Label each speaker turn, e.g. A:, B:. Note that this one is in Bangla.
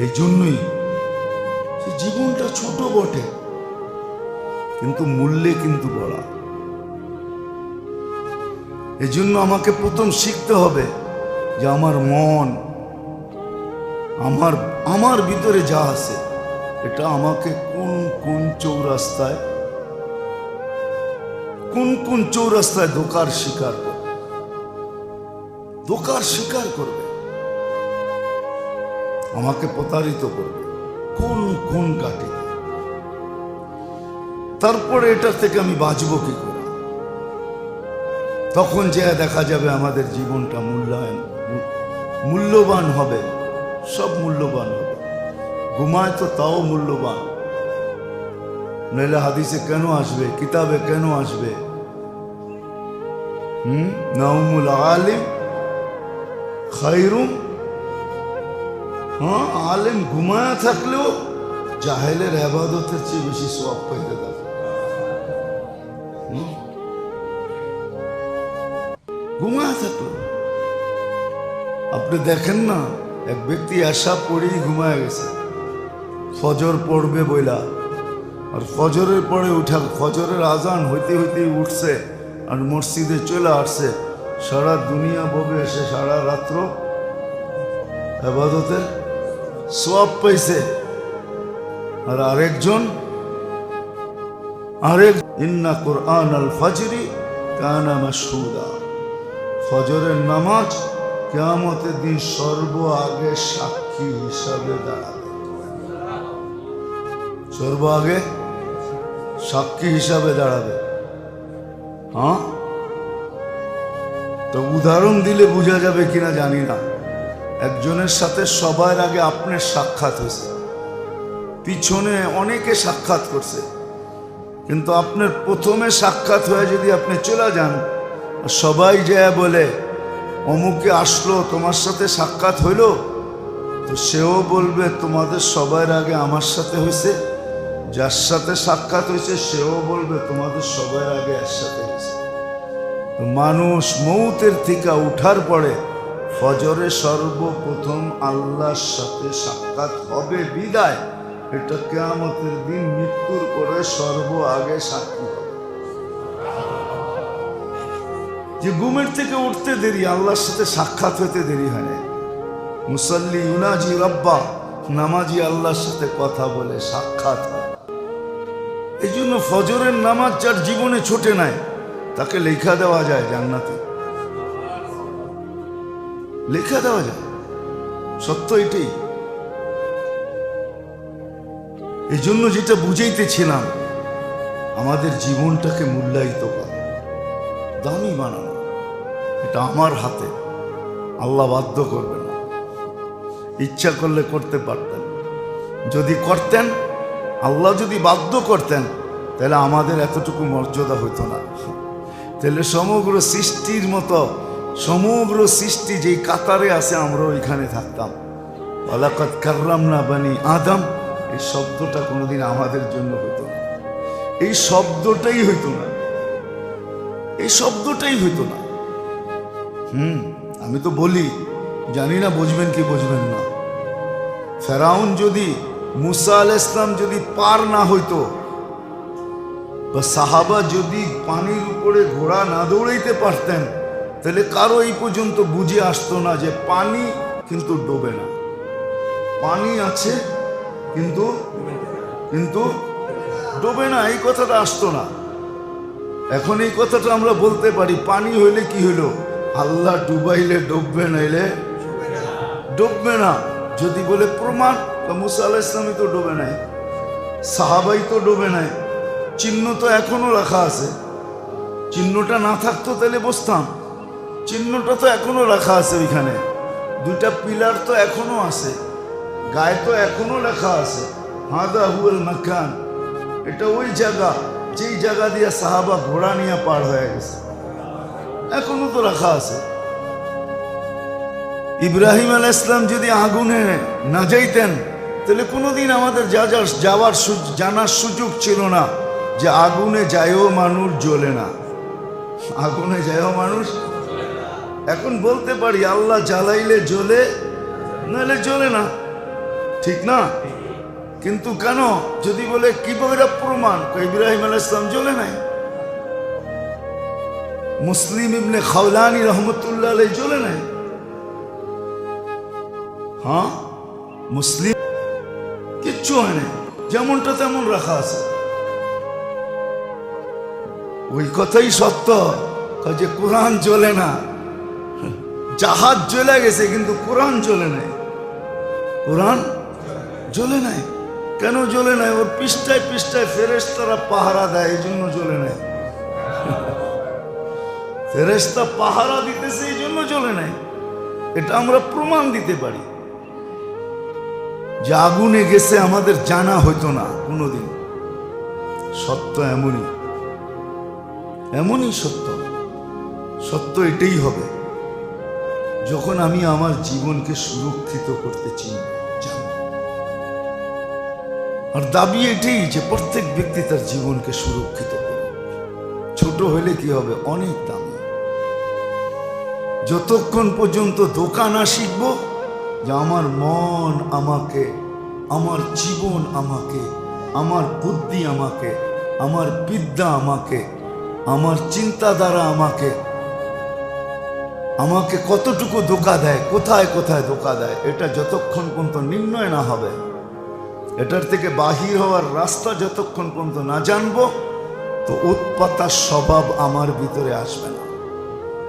A: এই জন্যই জীবনটা ছোট বটে, কিন্তু মূল্যে কিন্তু বড়। জন্য আমাকে প্রথম শিখতে হবে যে আমার মন, আমার আমার ভিতরে যা আছে, এটা আমাকে কোন কোন চৌরাস্তায়, কোন কোন চৌরাস্তায় ধোকার শিকার করবে? ধোকার শিকার করবে? আমাকে প্রতারিত করবে। কোন কোন কাটে তারপরে এটা থেকে আমি বাঁচবো কি করে? তখন যে দেখা যাবে আমাদের জীবনটা মূল্যায়ন, মূল্যবান হবে, সব মূল্যবান হবে। ঘুমায় তো তাও মূল্যবান। নইলে হাদিসে কেন আসবে, কিতাবে কেন আসবে? হুম? নাউমুল আলিম খাইরুম হ্যাঁ আলেম ঘুমায়া থাকলেও জাহেলের আবাদতের চেয়ে বেশি সব পাইতে থাকে? ঘুমায়া থাকল। আপনি দেখেন না, এক ব্যক্তি আশা পড়েই ঘুমায় গেছে। ফজর পড়বে বইলা, আর ফজরের পরে উঠা, ফজরের আজান হইতে হইতে উঠছে আর মসজিদে চলে আসছে। সারা দুনিয়া ববে এসে সারা রাত্র আবাদতের সব পাইছে। আর আরেকজন, আরেক, ইন্না কোরআন আল ফজরি কানা মাসুদা ফজরের নামাজ কেয়ামতের দিন সর্ব আগে সাক্ষী হিসাবে দাঁড়াবে। সর্ব আগে সাক্ষী হিসাবে দাঁড়াবে। হ্যাঁ? তো উদাহরণ দিলে বোঝা যাবে কিনা জানি না। একজনের সাথে সবার আগে আপনার সাক্ষাৎ হয়েছে। পিছনে অনেকে সাক্ষাৎ করছে। কিন্তু আপনার প্রথমে সাক্ষাৎ হয়ে যদি আপনি চলে যান, সবাই যায় বলে, অমুকে আসলো, তোমার সাথে সাক্ষাৎ হইল? তো সেও বলবে, তোমাদের সবার আগে আমার সাথে হয়েছে। যার সাথে সাক্ষাৎ হয়েছে, সেও বলবে, তোমাদের সবার আগে এর সাথে হয়েছে মানুষ মৌতের থেকে উঠার পরে ফজরে সর্বপ্রথম আল্লাহর সাথে সাক্ষাৎ হবে বিদায়। এটা কেয়ামতের দিন মৃত্যুর পরে সর্ব আগে সাক্ষী হবে। যে ঘুমের থেকে উঠতে দেরি, আল্লাহর সাথে সাক্ষাৎ হতে দেরি হয় না। মুসল্লি ইউনাজি রব্বা, নামাজি আল্লাহর সাথে কথা বলে সাক্ষাৎ হয়। এই জন্য ফজরের নামাজ যার জীবনে ছোটে নাই, তাকে লেখা দেওয়া যায় জান্নাতে। লেখা দেওয়া যায় সত্য এটাই। এই জন্য যেটা বুঝাইতেছিলাম, আমাদের জীবনটাকে মূল্যায়িত করা। দামি বানানো। এটা আমার হাতে। আল্লাহ বাধ্য করবে না ইচ্ছা করলে করতে পারতেন। যদি করতেন, আল্লাহ যদি বাধ্য করতেন, তাহলে আমাদের এতটুকু মর্যাদা হইতো না। তাহলে সমগ্র সৃষ্টির মতো সমগ্র সৃষ্টি যেই কাতারে আছে, আমরা ওইখানে থাকতাম। আলাকাত কার্রাম না বানি আদম, এই শব্দটা কোনোদিন আমাদের জন্য হইতো না। এই শব্দটাই হইতো না। এই শব্দটাই হইতো না। হুম, আমি তো বলি, জানি না বুঝবেন কি বুঝবেন না। ফেরাউন যদি, মুসা আল ইসলাম যদি পার না হইতো, বা সাহাবা যদি পানির উপরে ঘোড়া না দৌড়াইতে পারতেন তাহলে কারও এই পর্যন্ত বুঝে আসতো না যে পানি কিন্তু ডোবে না। পানি আছে কিন্তু কিন্তু ডোবে না, এই কথাটা আসতো না। এখন এই কথাটা আমরা বলতে পারি, পানি হইলে কি হইল? আল্লাহ ডুবাইলে ডুববে নাইলে ডুববে না। যদি বলে প্রমাণ, তো মুসা আল্লাহ ইসলামী তো ডোবে নাই, সাহাবাই তো ডোবে নাই, চিহ্ন তো এখনও রাখা আছে। চিহ্নটা না থাকতো তাহলে বসতাম চিহ্নটা তো এখনও রাখা আছে ওইখানে। দুইটা পিলার তো এখনও আছে। গায়ে তো এখনও লেখা আছে। হাদা হুয়েল মাকান। এটা ওই জায়গা, যেই জায়গা দিয়ে সাহাবা ঘোড়া নিয়ে পার হয়ে গেছে। এখনও তো রাখা আছে। ইব্রাহিম আল ইসলাম যদি আগুনে না যাইতেন তাহলে কোনোদিন আমাদের যা যা যাওয়ার জানার সুযোগ ছিল না যে আগুনে যায়ও মানুষ জ্বলে না। আগুনে যায়ও মানুষ এখন বলতে পারি আল্লাহ জ্বালাইলে জ্বলে, নাহলে জ্বলে না। ঠিক না? কিন্তু কেন? যদি বলে কি বলে প্রমাণ? ইব্রাহিম আলাইহিস সালাম জ্বলে নাই? মুসলিম ইবনে খাওলানি রহমতুল্লাহ আলাই জ্বলে নাই? হ্যাঁ? মুসলিম কিচ্ছু হয় না যেমনটা তেমন রাখা আছে। ওই কথাই সত্য। যে, কোরআন জ্বলে না। জাহাজ জ্বলে গেছে, কিন্তু কোরআন জ্বলে নাই। কোরআন জ্বলে নাই? কেন জ্বলে নাই? ওর পৃষ্ঠায় পৃষ্ঠায় ফেরেস্তারা পাহারা দেয় এই জন্য জ্বলে নাই। ফেরেস্তা পাহারা দিতেছে এই জন্য জ্বলে নাই। এটা আমরা প্রমাণ দিতে পারি। যে আগুনে গেছে আমাদের জানা হইতো না কোনোদিন। সত্য এমনই। এমনই সত্য। সত্য এটাই হবে। যখন আমি আমার জীবনকে সুরক্ষিত করতে জানি। আর দাবি এটাই যে প্রত্যেক ব্যক্তি তার জীবনকে সুরক্ষিত করবে ছোট হলে কি হবে? অনেক দামি। যতক্ষণ পর্যন্ত দোকান শিখব, যে আমার মন আমাকে, আমার জীবন আমাকে, আমার বুদ্ধি আমাকে, আমার বিদ্যা আমাকে, আমার চিন্তাধারা আমাকে আমাকে কতটুকু ধোকা দেয়, কোথায় কোথায় ধোকা দেয়, এটা যতক্ষণ পর্যন্ত নির্ণয় না হবে, এটার থেকে বাহির হওয়ার রাস্তা যতক্ষণ পর্যন্ত না জানব, তো উৎপাতার স্বভাব আমার ভিতরে আসবে না।